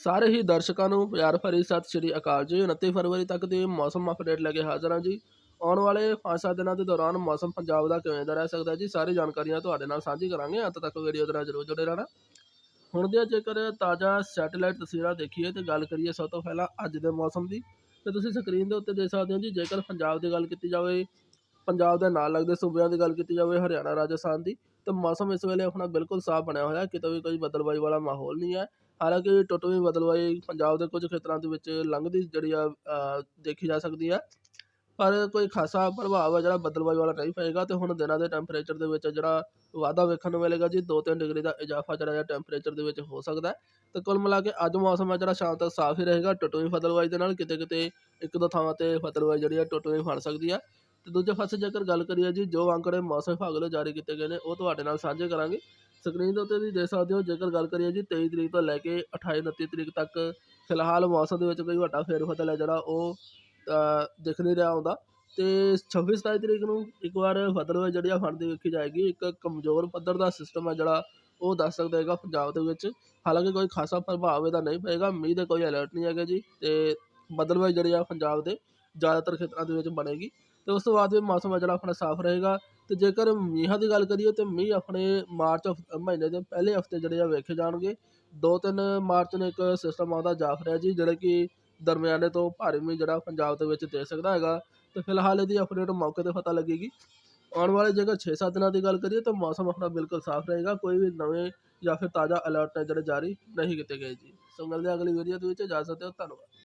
ਸਾਰੇ ਹੀ ਦਰਸ਼ਕਾਂ ਨੂੰ ਪਿਆਰ ਭਰੀ ਸਤਿ ਸ਼੍ਰੀ ਅਕਾਲ ਜੀ। 29 ਫਰਵਰੀ ਤੱਕ ਦੀ ਮੌਸਮ ਅਪਡੇਟ ਲੈ ਕੇ ਹਾਜ਼ਰ ਹਾਂ ਜੀ। ਆਉਣ ਵਾਲੇ 5-7 ਦਿਨਾਂ ਦੇ ਦੌਰਾਨ ਮੌਸਮ ਪੰਜਾਬ ਦਾ ਕਿਵੇਂ ਦਾ ਰਹਿ ਸਕਦਾ ਜੀ, ਸਾਰੀ ਜਾਣਕਾਰੀਆਂ ਤੁਹਾਡੇ ਨਾਲ ਸਾਂਝੀ ਕਰਾਂਗੇ। ਅੰਤ ਤੱਕ ਵੀਡੀਓ ਦੇ ਨਾਲ ਜਰੂਰ ਜੁੜੇ ਰਹਿਣਾ। ਹੁਣ ਦੇ ਜੇਕਰ ਤਾਜ਼ਾ ਸੈਟੇਲਾਈਟ ਤਸਵੀਰਾਂ ਦੇਖੀਏ ਤੇ ਗੱਲ ਕਰੀਏ ਸਭ ਤੋਂ ਪਹਿਲਾਂ ਅੱਜ ਦੇ ਮੌਸਮ ਦੀ, ਤੇ ਤੁਸੀਂ ਸਕਰੀਨ ਦੇ ਉੱਤੇ ਦੇਖ ਸਕਦੇ ਹੋ ਜੀ, ਜੇਕਰ ਪੰਜਾਬ ਦੀ ਗੱਲ ਕੀਤੀ ਜਾਵੇ ਪੰਜਾਬ ਦੇ ਨਾਲ ਲੱਗਦੇ ਸੂਬਿਆਂ ਦੀ ਗੱਲ ਕੀਤੀ ਜਾਵੇ ਹਰਿਆਣਾ, ਰਾਜਸਥਾਨ ਦੀ, ਤਾਂ ਮੌਸਮ ਇਸ ਵੇਲੇ ਆਪਣਾ ਬਿਲਕੁਲ ਸਾਫ਼ ਬਣਿਆ ਹੋਇਆ ਕਿਤੇ ਵੀ ਕੋਈ ਬਦਲਵਾਈ ਵਾਲਾ ਮਾਹੌਲ ਨਹੀਂ ਹੈ। ਹਾਲਾਂਕਿ ਟੁੱਟਵੀਂ ਬਦਲਵਾਈ ਪੰਜਾਬ ਦੇ ਕੁਝ ਖੇਤਰਾਂ ਦੇ ਵਿੱਚ ਲੰਘਦੀ ਜਿਹੜੀ ਆ ਦੇਖੀ ਜਾ ਸਕਦੀ ਹੈ। ਪਰ ਕੋਈ ਖਾਸਾ ਪ੍ਰਭਾਵ ਹੈ ਜਿਹੜਾ ਬਦਲਵਾਈ ਵਾਲਾ ਨਹੀਂ ਪਏਗਾ ਤੇ ਹੁਣ ਦਿਨਾਂ ਦੇ ਟੈਂਪਰੇਚਰ ਦੇ ਵਿੱਚ ਜਿਹੜਾ ਵਾਧਾ ਵੇਖਣ ਨੂੰ ਮਿਲੇਗਾ ਜੀ 2-3 ਡਿਗਰੀ ਦਾ ਇਜ਼ਾਫਾ ਜਿਹੜਾ ਹੈ ਟੈਂਪਰੇਚਰ ਦੇ ਵਿੱਚ ਹੋ ਸਕਦਾ ਹੈ। ਤੇ ਕੁੱਲ ਮਿਲਾ ਕੇ ਅੱਜ ਮੌਸਮ ਹੈ ਜਿਹੜਾ ਸ਼ਾਮ ਤੱਕ ਸਾਫ਼ ਹੀ ਰਹੇਗਾ। ਟੁੱਟਵੀਂ ਬਦਲਵਾਈ ਦੇ ਨਾਲ ਕਿਤੇ ਕਿਤੇ ਇੱਕ ਦੋ ਥਾਵਾਂ ਤੇ ਬਦਲਵਾਈ ਜਿਹੜੀ ਹੈ ਟੁੱਟਵੀਂ ਫੜ ਸਕਦੀ ਹੈ। ਤੇ ਦੂਜੇ ਪਾਸੇ ਜੇਕਰ ਗੱਲ ਕਰੀਏ ਜੀ ਜੋ ਅੰਕੜੇ ਮੌਸਮ ਵਿਭਾਗ ਵੱਲੋਂ ਜਾਰੀ ਕੀਤੇ ਗਏ ਨੇ ਉਹ ਤੁਹਾਡੇ ਨਾਲ ਸਾਂਝੇ ਕਰਾਂਗੇ। ਸਕਰੀਨ ਦੇ ਉੱਤੇ ਵੀ ਦੇਖ ਸਕਦੇ ਹੋ ਜੇਕਰ ਗੱਲ ਕਰੀਏ ਜੀ 23 ਤਰੀਕ ਤੋਂ ਲੈ ਕੇ 28 29 ਤਰੀਕ ਤੱਕ ਫਿਲਹਾਲ ਮੌਸਮ ਦੇ ਵਿੱਚ ਕੋਈ ਵੱਡਾ ਫੇਰਫਤਲ ਹੈ ਜਿਹੜਾ ਉਹ ਅ, ਦਿਖ ਨਹੀਂ ਰਿਹਾ ਹੁੰਦਾ ਤੇ 26 27 ਤਰੀਕ ਨੂੰ ਇੱਕ ਵਾਰ ਬਦਲਵਾਈ ਜਿਹੜੀ ਆ ਫੜਦੀ ਵੇਖੀ ਜਾਏਗੀ। ਇੱਕ ਕਮਜ਼ੋਰ ਪੱਧਰ ਦਾ ਸਿਸਟਮ ਹੈ ਜਿਹੜਾ ਉਹ ਦੱਸ ਸਕਦਾ ਹੈਗਾ ਪੰਜਾਬ ਦੇ ਵਿੱਚ। ਹਾਲਾਂਕਿ ਕੋਈ ਖਾਸਾ ਪ੍ਰਭਾਵ ਇਹਦਾ ਨਹੀਂ ਪਏਗਾ ਮੀਂਹ ਦੇ ਕੋਈ ਅਲਰਟ ਨਹੀਂ ਹੈਗਾ ਜੀ ਤੇ ਬਦਲਵਾਈ ਜਿਹੜੀ ਆ ਪੰਜਾਬ ਦੇ। ਜ਼ਿਆਦਾਤਰ ਖੇਤਰਾਂ ਦੇ ਵਿੱਚ ਬਣੇਗੀ। ਅਤੇ ਉਸ ਤੋਂ ਬਾਅਦ ਵੀ ਮੌਸਮ ਹੈ ਜਿਹੜਾ ਆਪਣਾ ਸਾਫ਼ ਰਹੇਗਾ। ਅਤੇ ਜੇਕਰ ਮੀਂਹਾਂ ਦੀ ਗੱਲ ਕਰੀਏ ਤਾਂ ਮੀਂਹ ਆਪਣੇ ਮਾਰਚ ਹਫ਼- ਮਹੀਨੇ ਦੇ ਪਹਿਲੇ ਹਫ਼ਤੇ ਜਿਹੜੇ ਆ ਵੇਖੇ ਜਾਣਗੇ। 2-3 ਮਾਰਚ ਨੂੰ ਇੱਕ ਸਿਸਟਮ ਆਉਂਦਾ ਜਾਫ ਰਿਹਾ ਜੀ, ਜਿਹੜਾ ਕਿ ਦਰਮਿਆਨੇ ਤੋਂ ਭਾਰੀ ਮੀਂਹ ਜਿਹੜਾ ਪੰਜਾਬ ਦੇ ਵਿੱਚ ਦੇ ਸਕਦਾ ਹੈਗਾ। ਅਤੇ ਫਿਲਹਾਲ ਇਹਦੀ ਅਪਡੇਟ ਮੌਕੇ ਤੇ ਪਤਾ ਲੱਗੇਗੀ। ਆਉਣ ਵਾਲੇ ਜੇਕਰ 6-7 ਦਿਨਾਂ ਦੀ ਗੱਲ ਕਰੀਏ ਤਾਂ ਮੌਸਮ ਆਪਣਾ ਬਿਲਕੁਲ ਸਾਫ਼ ਰਹੇਗਾ। ਕੋਈ ਵੀ ਨਵੇਂ ਜਾਂ ਫਿਰ ਤਾਜ਼ਾ ਅਲਰਟ ਹੈ ਜਿਹੜੇ ਜਾਰੀ ਨਹੀਂ ਕੀਤੇ ਗਏ ਜੀ। ਸੋ ਮਿਲਦੇ ਹਾਂ ਅਗਲੀ ਵੀਡੀਓ ਦੇ ਵਿੱਚ। ਜਾ ਸਕਦੇ ਹੋ ਧੰਨਵਾਦ।